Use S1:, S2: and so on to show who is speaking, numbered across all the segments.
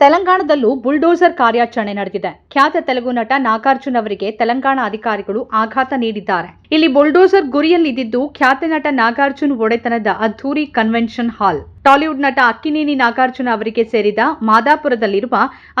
S1: ತೆಲಂಗಾಣದಲ್ಲೂ bulldozer ಕಾರ್ಯಾಚರಣೆ ನಡೆದಿದೆ. ಖ್ಯಾತ ತೆಲುಗು ನಟ ನಾಗಾರ್ಜುನ್ ಅವರಿಗೆ ತೆಲಂಗಾಣ ಅಧಿಕಾರಿಗಳು ಆಘಾತ ನೀಡಿದ್ದಾರೆ. ಇಲ್ಲಿ ಬುಲ್ಡೋಸರ್ ಗುರಿಯಲ್ಲಿದ್ದು ಖ್ಯಾತ ನಟ ನಾಗಾರ್ಜುನ್ ಒಡೆತನದ ಅದ್ದೂರಿ ಕನ್ವೆನ್ಷನ್ ಹಾಲ್. ಟಾಲಿವುಡ್ ನಟ ಅಕ್ಕಿನೇನಿ ನಾಗಾರ್ಜುನ ಅವರಿಗೆ ಸೇರಿದ ಮಾದಾಪುರದಲ್ಲಿರುವ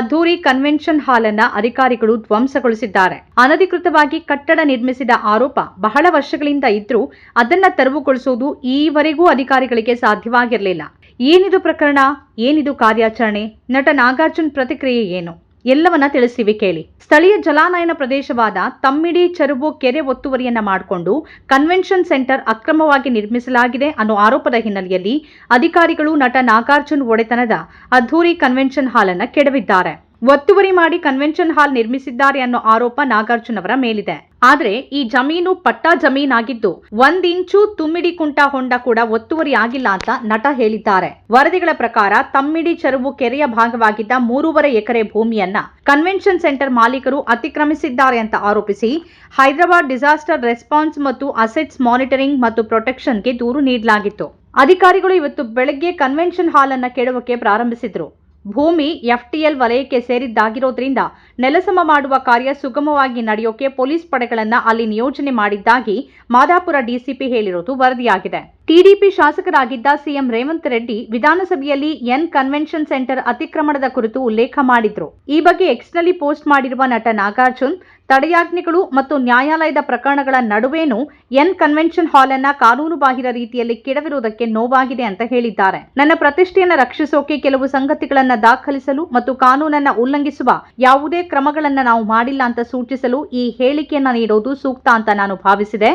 S1: ಅದ್ದೂರಿ ಕನ್ವೆನ್ಷನ್ ಹಾಲ್ ಅನ್ನ ಅಧಿಕಾರಿಗಳು ಧ್ವಂಸಗೊಳಿಸಿದ್ದಾರೆ. ಅನಧಿಕೃತವಾಗಿ ಕಟ್ಟಡ ನಿರ್ಮಿಸಿದ ಆರೋಪ ಬಹಳ ವರ್ಷಗಳಿಂದ ಇದ್ರೂ ಅದನ್ನ ತೆರವುಗೊಳಿಸುವುದು ಈವರೆಗೂ ಅಧಿಕಾರಿಗಳಿಗೆ ಸಾಧ್ಯವಾಗಿರಲಿಲ್ಲ. ಏನಿದು ಪ್ರಕರಣ? ಏನಿದು ಕಾರ್ಯಾಚರಣೆ? ನಟ ನಾಗಾರ್ಜುನ್ ಪ್ರತಿಕ್ರಿಯೆ ಏನು? ಎಲ್ಲವನ್ನ ತಿಳಿಸಿವೆ ಕೇಳಿ. ಸ್ಥಳೀಯ ಜಲಾನಯನ ಪ್ರದೇಶವಾದ ತಮ್ಮಿಡಿ ಚರುಬು ಕೆರೆ ಒತ್ತುವರಿಯನ್ನ ಮಾಡಿಕೊಂಡು ಕನ್ವೆನ್ಷನ್ ಸೆಂಟರ್ ಅಕ್ರಮವಾಗಿ ನಿರ್ಮಿಸಲಾಗಿದೆ ಅನ್ನೋ ಆರೋಪದ ಹಿನ್ನೆಲೆಯಲ್ಲಿ ಅಧಿಕಾರಿಗಳು ನಟ ನಾಗಾರ್ಜುನ್ ಒಡೆತನದ ಅದ್ಧೂರಿ ಕನ್ವೆನ್ಷನ್ ಹಾಲ್ ಕೆಡವಿದ್ದಾರೆ. ಒತ್ತುವರಿ ಮಾಡಿ ಕನ್ವೆನ್ಷನ್ ಹಾಲ್ ನಿರ್ಮಿಸಿದ್ದಾರೆ ಅನ್ನೋ ಆರೋಪ ನಾಗಾರ್ಜುನ್ ಅವರ ಮೇಲಿದೆ. ಆದರೆ ಈ ಜಮೀನು ಪಟ್ಟಾ ಜಮೀನಾಗಿದ್ದು ಒಂದ್ ಇಂಚು ತುಮ್ಮಿಡಿ ಕುಂಟ ಹೊಂಡ ಕೂಡ ಒತ್ತುವರಿ ಆಗಿಲ್ಲ ಅಂತ ನಟ ಹೇಳಿದ್ದಾರೆ. ವರದಿಗಳ ಪ್ರಕಾರ ತಮ್ಮಿಡಿ ಚೆರುವು ಕೆರೆಯ ಭಾಗವಾಗಿದ್ದ ಮೂರುವರೆ ಎಕರೆ ಭೂಮಿಯನ್ನ ಕನ್ವೆನ್ಷನ್ ಸೆಂಟರ್ ಮಾಲೀಕರು ಅತಿಕ್ರಮಿಸಿದ್ದಾರೆ ಅಂತ ಆರೋಪಿಸಿ ಹೈದರಾಬಾದ್ ಡಿಸಾಸ್ಟರ್ ರೆಸ್ಪಾನ್ಸ್ ಮತ್ತು ಅಸೆಟ್ಸ್ ಮಾನಿಟರಿಂಗ್ ಮತ್ತು ಪ್ರೊಟೆಕ್ಷನ್ಗೆ ದೂರು ನೀಡಲಾಗಿತ್ತು. ಅಧಿಕಾರಿಗಳು ಇವತ್ತು ಬೆಳಗ್ಗೆ ಕನ್ವೆನ್ಷನ್ ಹಾಲ್ ಅನ್ನ ಕೆಡವಕ್ಕೆ ಪ್ರಾರಂಭಿಸಿದ್ರು. ಭೂಮಿ ಎಫ್ಟಿಎಲ್ ವಲಯಕ್ಕೆ ಸೇರಿದ್ದಾಗಿರೋದ್ರಿಂದ ನೆಲಸಮ ಮಾಡುವ ಕಾರ್ಯ ಸುಗಮವಾಗಿ ನಡೆಯೋಕೆ ಪೊಲೀಸ್ ಪಡೆಗಳನ್ನು ಅಲ್ಲಿ ನಿಯೋಜನೆ ಮಾಡಿದ್ದಾಗಿ ಮಾದಾಪುರ ಡಿಸಿಪಿ ಹೇಳಿರೋದು ವರದಿಯಾಗಿದೆ. ಟಿಡಿಪಿ ಶಾಸಕರಾಗಿದ್ದ ಸಿಎಂ ರೇವಂತ್ ರೆಡ್ಡಿ ವಿಧಾನಸಭೆಯಲ್ಲಿ ಎನ್ ಕನ್ವೆನ್ಷನ್ ಸೆಂಟರ್ ಅತಿಕ್ರಮಣದ ಕುರಿತು ಉಲ್ಲೇಖ ಮಾಡಿದ್ರು. ಈ ಬಗ್ಗೆ ಎಕ್ಸ್ನಲ್ಲಿ ಪೋಸ್ಟ್ ಮಾಡಿರುವ ನಟ ನಾಗಾರ್ಜುನ್, ತಡೆಯಾಜ್ಞೆಗಳು ಮತ್ತು ನ್ಯಾಯಾಲಯದ ಪ್ರಕರಣಗಳ ನಡುವೇನೂ ಎನ್ ಕನ್ವೆನ್ಷನ್ ಹಾಲ್ ಅನ್ನ ಕಾನೂನು ಬಾಹಿರ ರೀತಿಯಲ್ಲಿ ಕೆಡವಿರುವುದಕ್ಕೆ ನೋವಾಗಿದೆ ಅಂತ ಹೇಳಿದ್ದಾರೆ. ನನ್ನ ಪ್ರತಿಷ್ಠೆಯನ್ನು ರಕ್ಷಿಸೋಕೆ ಕೆಲವು ಸಂಗತಿಗಳನ್ನ ದಾಖಲಿಸಲು ಮತ್ತು ಕಾನೂನನ್ನ ಉಲ್ಲಂಘಿಸುವ ಯಾವುದೇ ಕ್ರಮಗಳನ್ನ ನಾವು ಮಾಡಿಲ್ಲ ಅಂತ ಸೂಚಿಸಲು ಈ ಹೇಳಿಕೆಯನ್ನ ನೀಡೋದು ಸೂಕ್ತ ಅಂತ ನಾನು ಭಾವಿಸಿದೆ.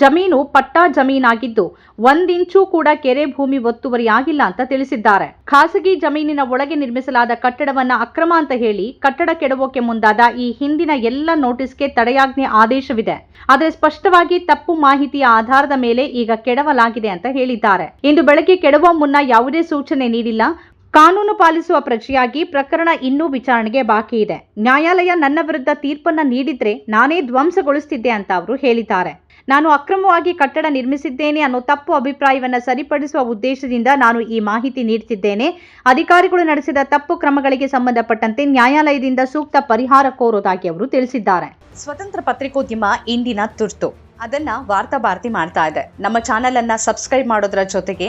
S1: ಜಮೀನು ಪಟ್ಟಾ ಜಮೀನಾಗಿದ್ದು ಒಂದಿಂಚೂ ಕೂಡ ಕೆರೆ ಭೂಮಿ ಒತ್ತುವರಿ ಆಗಿಲ್ಲ ಅಂತ ತಿಳಿಸಿದ್ದಾರೆ. ಖಾಸಗಿ ಜಮೀನಿನ ಒಳಗೆ ನಿರ್ಮಿಸಲಾದ ಕಟ್ಟಡವನ್ನ ಅಕ್ರಮ ಅಂತ ಹೇಳಿ ಕಟ್ಟಡ ಕೆಡವೋಕೆ ಮುಂದಾದ ಈ ಹಿಂದಿನ ಎಲ್ಲ ನೋಟಿಸ್ಗೆ ತಡೆಯಾಜ್ಞೆ ಆದೇಶವಿದೆ. ಆದರೆ ಸ್ಪಷ್ಟವಾಗಿ ತಪ್ಪು ಮಾಹಿತಿಯ ಆಧಾರದ ಮೇಲೆ ಈಗ ಕೆಡವಲಾಗಿದೆ ಅಂತ ಹೇಳಿದ್ದಾರೆ. ಇಂದು ಬೆಳಗ್ಗೆ ಕೆಡವ ಮುನ್ನ ಯಾವುದೇ ಸೂಚನೆ ನೀಡಿಲ್ಲ. ಕಾನೂನು ಪಾಲಿಸುವ ಪ್ರಜೆಯಾಗಿ ಪ್ರಕರಣ ಇನ್ನೂ ವಿಚಾರಣೆಗೆ ಬಾಕಿ ಇದೆ. ನ್ಯಾಯಾಲಯ ನನ್ನ ವಿರುದ್ಧ ತೀರ್ಪನ್ನ ನೀಡಿದ್ರೆ ನಾನೇ ಧ್ವಂಸಗೊಳಿಸ್ತಿದ್ದೆ ಅಂತ ಅವರು ಹೇಳಿದ್ದಾರೆ. ನಾನು ಅಕ್ರಮವಾಗಿ ಕಟ್ಟಡ ನಿರ್ಮಿಸಿದ್ದೇನೆ ಅನ್ನೋ ತಪ್ಪು ಅಭಿಪ್ರಾಯವನ್ನು ಸರಿಪಡಿಸುವ ಉದ್ದೇಶದಿಂದ ನಾನು ಈ ಮಾಹಿತಿ ನೀಡುತ್ತಿದ್ದೇನೆ ಅಧಿಕಾರಿಗಳು ನಡೆಸಿದ ತಪ್ಪು ಕ್ರಮಗಳಿಗೆ ಸಂಬಂಧಪಟ್ಟಂತೆ ನ್ಯಾಯಾಲಯದಿಂದ ಸೂಕ್ತ ಪರಿಹಾರ ಕೋರೋದಾಗಿ ಅವರು ತಿಳಿಸಿದ್ದಾರೆ. ಸ್ವತಂತ್ರ ಪತ್ರಿಕೋದ್ಯಮ ಇಂದಿನ ತುರ್ತು. ಅದನ್ನ ವಾರ್ತಾ ಭಾರತಿ ಮಾಡ್ತಾ ಇದೆ. ನಮ್ಮ ಚಾನೆಲ್ ಅನ್ನ ಸಬ್ಸ್ಕ್ರೈಬ್ ಮಾಡೋದ್ರ ಜೊತೆಗೆ